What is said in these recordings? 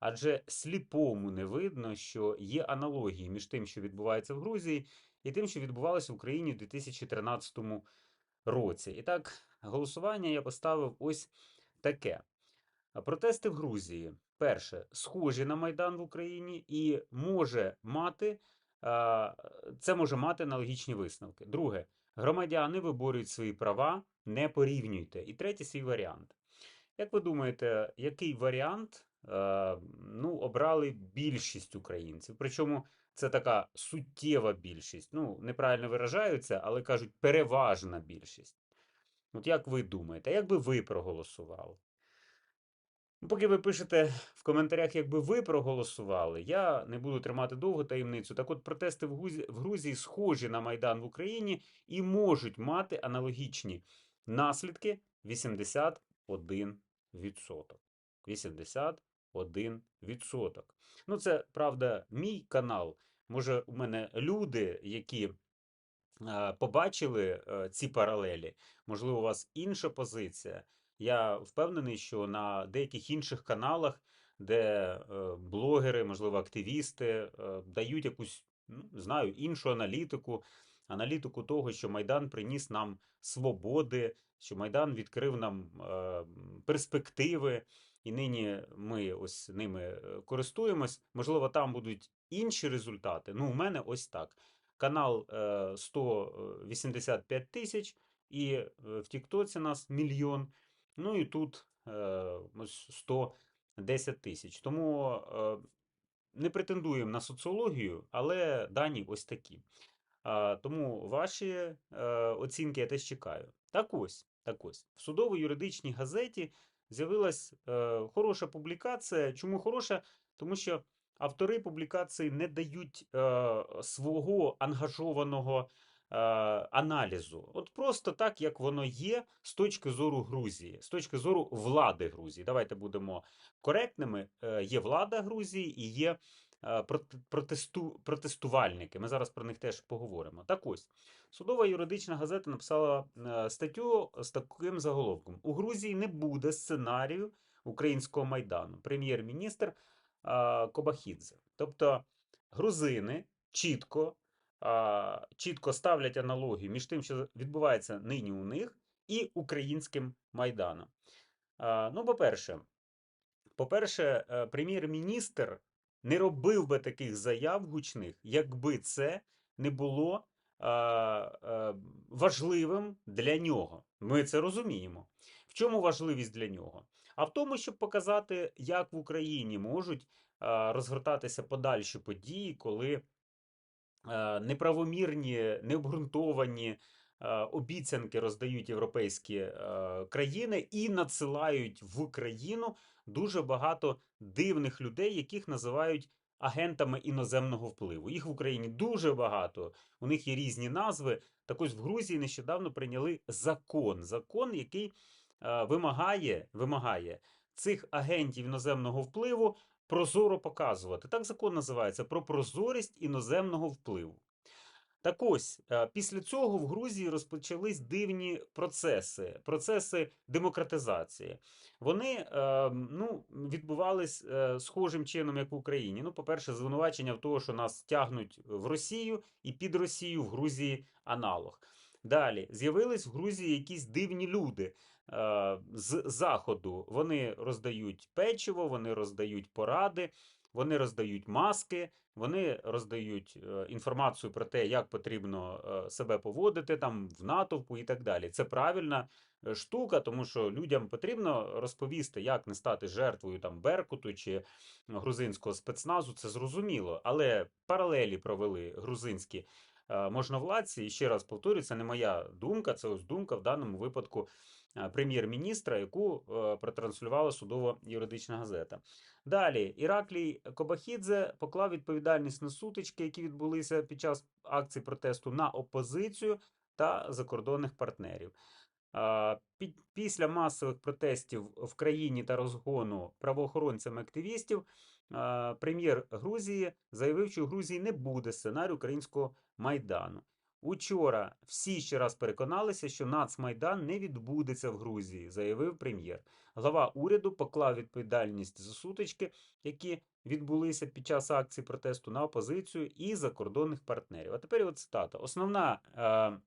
адже сліпому не видно, що є аналогії між тим, що відбувається в Грузії, і тим, що відбувалося в Україні у 2013 році. І так, голосування я поставив ось таке. Протести в Грузії. Перше, схожі на Майдан в Україні і може мати, це може мати аналогічні висновки. Друге, громадяни виборюють свої права, не порівнюйте. І третій свій варіант. Як ви думаєте, який варіант ну, обрали більшість українців? Причому це така суттєва більшість. Ну, неправильно виражаються, але кажуть переважна більшість. От як ви думаєте, як би ви проголосували? Ну, Поки ви пишете в коментарях, як би ви проголосували, я не буду тримати довго таємницю. Так от протести в Грузії схожі на Майдан в Україні і можуть мати аналогічні наслідки 81%. 81%. Ну, це правда, мій канал. Може, у мене люди, які побачили е, ці паралелі, можливо, у вас інша позиція. Я впевнений, що на деяких інших каналах, де е, блогери, можливо, активісти е, дають якусь, ну, знаю, іншу аналітику, аналітику того, що Майдан приніс нам свободи, що Майдан відкрив нам перспективи, і нині ми ось ними е, користуємось. Можливо, там будуть інші результати. Ну, у мене ось так. Канал е, 185 тисяч, і е, в Тіктоці нас мільйон. Ну і тут е, ось 110 тисяч. Тому е, не претендуємо на соціологію, але дані ось такі. Тому ваші е, оцінки я теж чекаю. Так ось, так ось. В судово-юридичній газеті з'явилась е, хороша публікація. Чому хороша? Тому що автори публікації не дають е, свого ангажованого е, аналізу. От просто так, як воно є з точки зору Грузії, з точки зору влади Грузії. Давайте будемо коректними. Е, є влада Грузії і є протесту, протестувальники. Ми зараз про них теж поговоримо. Так ось, судова юридична газета написала е, статтю з таким заголовком: У Грузії не буде сценарію українського майдану. Прем'єр-міністр е, Кобахідзе. Тобто грузини чітко, чітко ставлять аналогію між тим, що відбувається нині у них, і українським майданом. Ну, по-перше, по-перше, е, прем'єр-міністр не робив би таких заяв гучних, якби це не було а, а, важливим для нього. Ми це розуміємо. В чому важливість для нього? А в тому, щоб показати, як в Україні можуть а, розгортатися подальші події, коли е, неправомірні, необґрунтовані е, обіцянки роздають європейські е, країни і надсилають в країну дуже багато дивних людей, яких називають агентами іноземного впливу. Їх в Україні дуже багато. У них є різні назви. Так ось в Грузії нещодавно прийняли закон. Закон, який е, вимагає, вимагає цих агентів іноземного впливу прозоро показувати. Так закон називається про прозорість іноземного впливу. Так ось, е, після цього в Грузії розпочались дивні процеси, процеси демократизації. Вони е, ну, відбувались е, схожим чином, як в Україні. Ну, по-перше, звинувачення в того, що нас тягнуть в Росію і під Росію в Грузії аналог. Далі з'явились в Грузії якісь дивні люди з заходу. Вони роздають печиво, вони роздають поради, вони роздають маски, вони роздають е, інформацію про те, як потрібно е, себе поводити там в натовпу і так далі. Це правильна е, штука, тому що людям потрібно розповісти, як не стати жертвою там Беркуту чи грузинського спецназу. Це зрозуміло, але паралелі провели грузинські можновладці. І ще раз повторюю, це не моя думка, це ось думка в даному випадку прем'єр-міністра, яку е, протранслювала судово-юридична газета. Далі Іраклій Кобахідзе поклав відповідальність на сутички, які відбулися під час акцій протесту на опозицію та закордонних партнерів. Після масових протестів в країні та розгону правоохоронцями активістів прем'єр Грузії заявив, що у Грузії не буде сценарію українського майдану. Учора всі ще раз переконалися, що нацмайдан не відбудеться в Грузії, заявив прем'єр. Глава уряду поклав відповідальність за сутички, які відбулися під час акції протесту на опозицію і закордонних партнерів. А тепер от цитата. Основна е,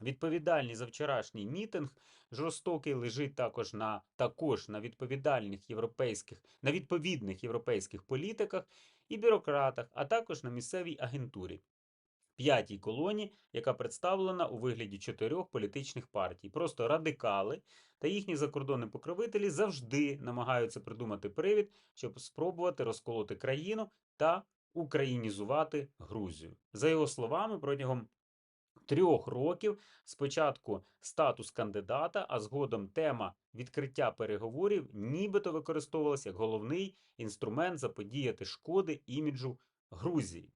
відповідальність за вчорашній мітинг жорстокий лежить також на також на відповідальних європейських, на відповідних європейських політиках і бюрократах, а також на місцевій агентурі. П'ятій колоні, яка представлена у вигляді чотирьох політичних партій. Просто радикали та їхні закордонні покровителі завжди намагаються придумати привід, щоб спробувати розколоти країну та українізувати Грузію. За його словами, протягом трьох років спочатку статус кандидата, а згодом тема відкриття переговорів нібито використовувалася як головний інструмент заподіяти шкоди іміджу Грузії.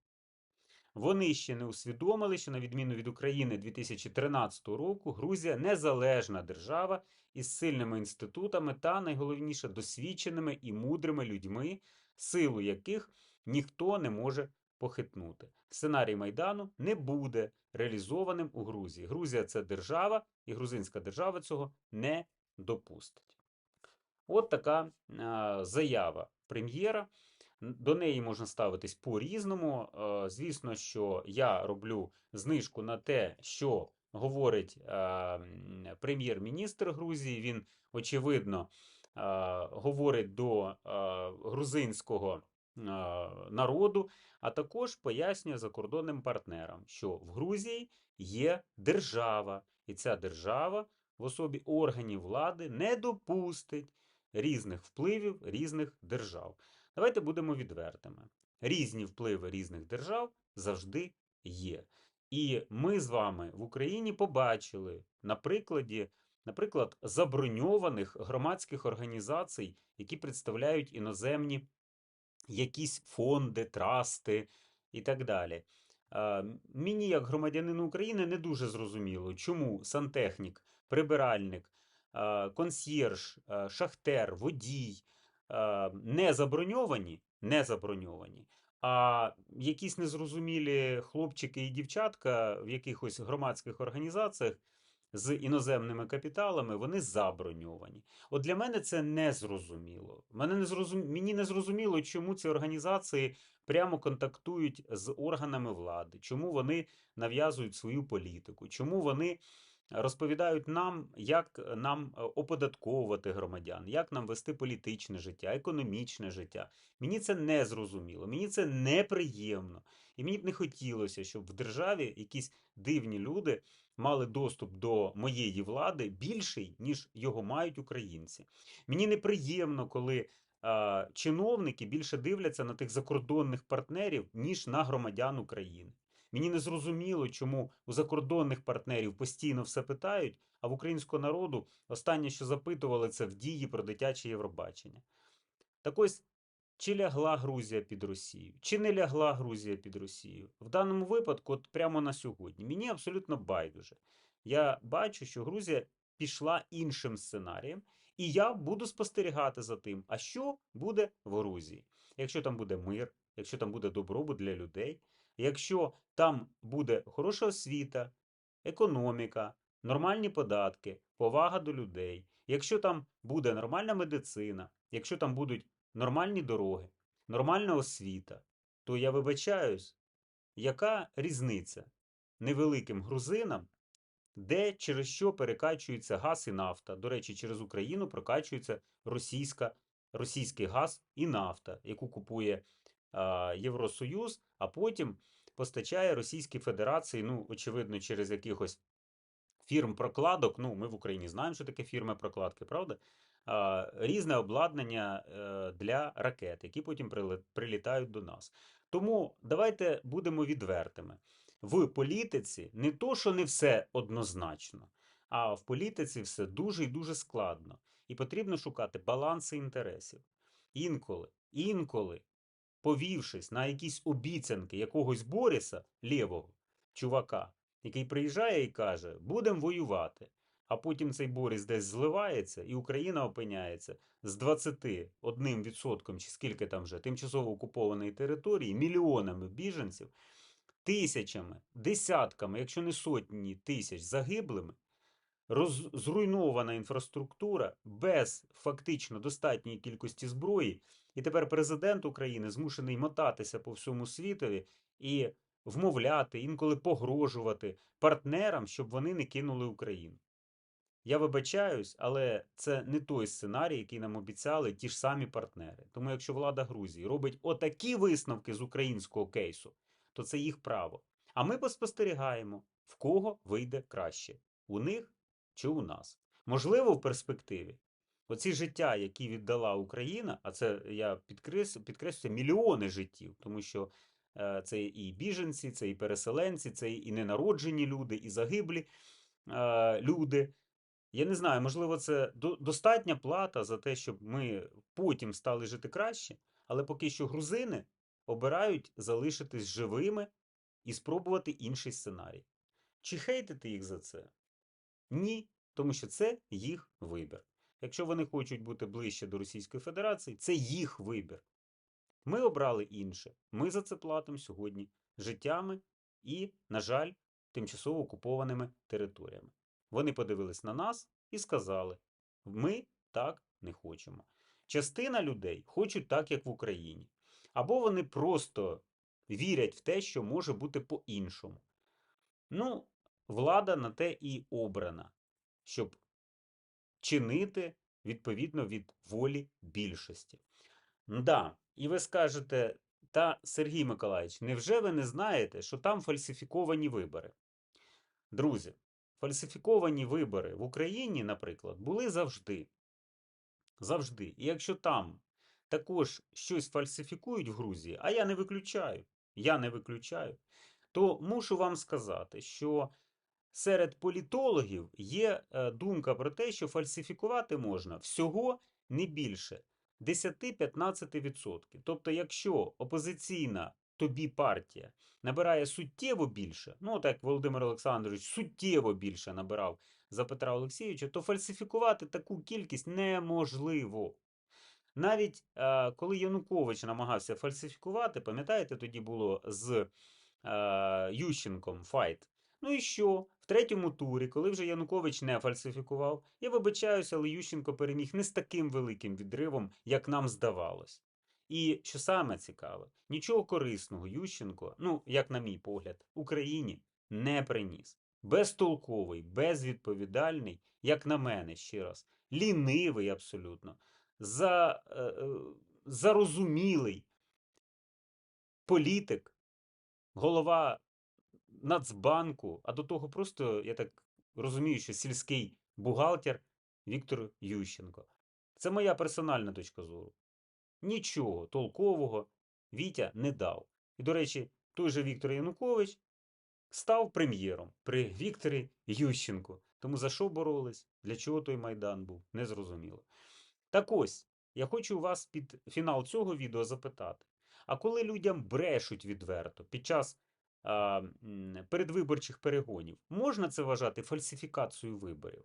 Вони ще не усвідомили, що на відміну від України 2013 року Грузія незалежна держава із сильними інститутами та найголовніше досвідченими і мудрими людьми, силу яких ніхто не може похитнути. Сценарій Майдану не буде реалізованим у Грузії. Грузія це держава, і грузинська держава цього не допустить. От така заява прем'єра. До неї можна ставитись по-різному. Е, Звісно, що я роблю знижку на те, що говорить е, прем'єр-міністр Грузії. Він, очевидно, е, говорить до грузинського народу, а також пояснює закордонним партнерам, що в Грузії є держава, і ця держава в особі органів влади не допустить різних впливів різних держав. Давайте будемо відвертими. Різні впливи різних держав завжди є. І ми з вами в Україні побачили на прикладі, наприклад, заброньованих громадських організацій, які представляють іноземні якісь фонди, трасти і так далі. Мені, як громадянину України, не дуже зрозуміло, чому сантехнік, прибиральник, консьєрж, шахтер, водій не заброньовані, не заброньовані, а якісь незрозумілі хлопчики і дівчатка в якихось громадських організаціях з іноземними капіталами, вони заброньовані. От для мене це не зрозуміло. Мене не зрозум... Мені не зрозуміло, чому ці організації прямо контактують з органами влади, чому вони нав'язують свою політику, чому вони розповідають нам, як нам е, оподатковувати громадян, як нам вести політичне життя, економічне життя. Мені це не зрозуміло, мені це неприємно. І мені б не хотілося, щоб в державі якісь дивні люди мали доступ до моєї влади більший, ніж його мають українці. Мені неприємно, коли чиновники більше дивляться на тих закордонних партнерів, ніж на громадян України. Мені не зрозуміло, чому у закордонних партнерів постійно все питають, а в українського народу останнє, що запитували, це в дії про дитяче Євробачення. Так ось, чи лягла Грузія під Росію, чи не лягла Грузія під Росію? В даному випадку, от прямо на сьогодні, мені абсолютно байдуже. Я бачу, що Грузія пішла іншим сценарієм, і я буду спостерігати за тим, а що буде в Грузії. Якщо там буде мир, якщо там буде добробут для людей, якщо там буде хороша освіта, економіка, нормальні податки, повага до людей, якщо там буде нормальна медицина, якщо там будуть нормальні дороги, нормальна освіта, то я вибачаюсь, яка різниця невеликим грузинам, де через що перекачується газ і нафта. До речі, через Україну прокачується російська, російський газ і нафта, яку купує Євросоюз, а потім постачає Російській Федерації, ну, очевидно, через якихось фірм прокладок. Ну, ми в Україні знаємо, що таке фірми прокладки, правда? Різне обладнання е, для ракет, які потім прилітають до нас. Тому давайте будемо відвертими. В політиці не то, що не все однозначно, а в політиці все дуже і дуже складно. І потрібно шукати баланси інтересів. Інколи, інколи, повівшись на якісь обіцянки якогось Боріса лєвого чувака, який приїжджає і каже: будемо воювати. А потім цей Борис десь зливається, і Україна опиняється з 21% чи скільки там вже тимчасово окупованої території, мільйонами біженців. тисячами, десятками, якщо не сотні тисяч загиблими, роз, зруйнована інфраструктура без фактично достатньої кількості зброї, і тепер президент України змушений мотатися по всьому світові і вмовляти, інколи погрожувати партнерам, щоб вони не кинули Україну. Я вибачаюсь, але це не той сценарій, який нам обіцяли ті ж самі партнери. Тому якщо влада Грузії робить отакі висновки з українського кейсу, то це їх право. А ми поспостерігаємо, в кого вийде краще: у них чи у нас. Можливо, в перспективі оці життя, які віддала Україна, а це я підкреслю, підкреслю мільйони життів, тому що е, це і біженці, це і переселенці, це і ненароджені люди, і загиблі е, люди. Я не знаю, можливо, це до- достатня плата за те, щоб ми потім стали жити краще, але поки що грузини обирають залишитись живими і спробувати інший сценарій. Чи хейтити їх за це? Ні, тому що це їх вибір. Якщо вони хочуть бути ближче до Російської Федерації, це їх вибір. Ми обрали інше. Ми за це платимо сьогодні життями і, на жаль, тимчасово окупованими територіями. Вони подивились на нас і сказали: ми так не хочемо. Частина людей хочуть так, як в Україні. Або вони просто вірять в те, що може бути по-іншому. Ну, влада на те і обрана, щоб чинити відповідно від волі більшості. Да, і ви скажете, та Сергій Миколаївич, невже ви не знаєте, що там фальсифіковані вибори? Друзі, фальсифіковані вибори в Україні, наприклад, були завжди. Завжди. І якщо там також щось фальсифікують в Грузії, а я не виключаю, я не виключаю, то мушу вам сказати, що серед політологів є е, думка про те, що фальсифікувати можна всього не більше 10-15%. Тобто, якщо опозиційна тобі партія набирає суттєво більше, ну так Володимир Олександрович суттєво більше набирав за Петра Олексійовича, то фальсифікувати таку кількість неможливо. Навіть е, коли Янукович намагався фальсифікувати, пам'ятаєте, тоді було з е, Ющенком файт. Ну і що? В третьому турі, коли вже Янукович не фальсифікував, я вибачаюся, але Ющенко переміг не з таким великим відривом, як нам здавалось. І що саме цікаве, нічого корисного Ющенко, ну, як на мій погляд, Україні не приніс. Безтолковий, безвідповідальний, як на мене ще раз, лінивий абсолютно, за, е, е, зарозумілий політик, голова Нацбанку, а до того просто, я так розумію, що сільський бухгалтер Віктор Ющенко. Це моя персональна точка зору. Нічого толкового Вітя не дав. І, до речі, той же Віктор Янукович став прем'єром при Вікторі Ющенку. Тому за що боролись, для чого той майдан був, незрозуміло. Так ось, я хочу вас під фінал цього відео запитати: а коли людям брешуть відверто під час передвиборчих перегонів, можна це вважати фальсифікацією виборів?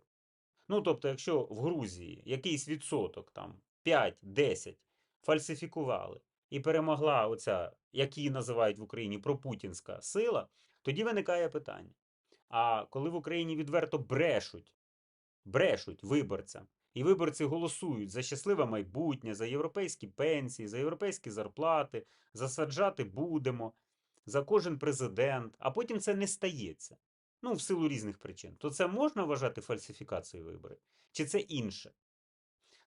Ну, тобто, якщо в Грузії якийсь відсоток, там 5-10 фальсифікували і перемогла оця, як її називають в Україні, пропутінська сила, тоді виникає питання. А коли в Україні відверто брешуть, брешуть виборцям, і виборці голосують за щасливе майбутнє, за європейські пенсії, за європейські зарплати, засаджати будемо, за кожен президент, а потім це не стається. Ну, в силу різних причин, то це можна вважати фальсифікацією виборів? Чи це інше?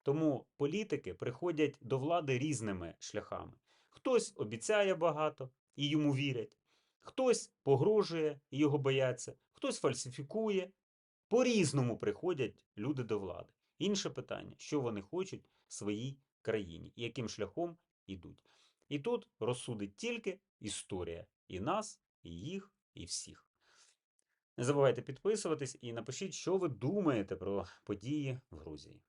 Тому політики приходять до влади різними шляхами. Хтось обіцяє багато і йому вірять, хтось погрожує і його бояться, хтось фальсифікує. По-різному приходять люди до влади. Інше питання, що вони хочуть в своїй країні і яким шляхом йдуть. І тут розсудить тільки історія і нас, і їх, і всіх. Не забувайте підписуватись і напишіть, що ви думаєте про події в Грузії.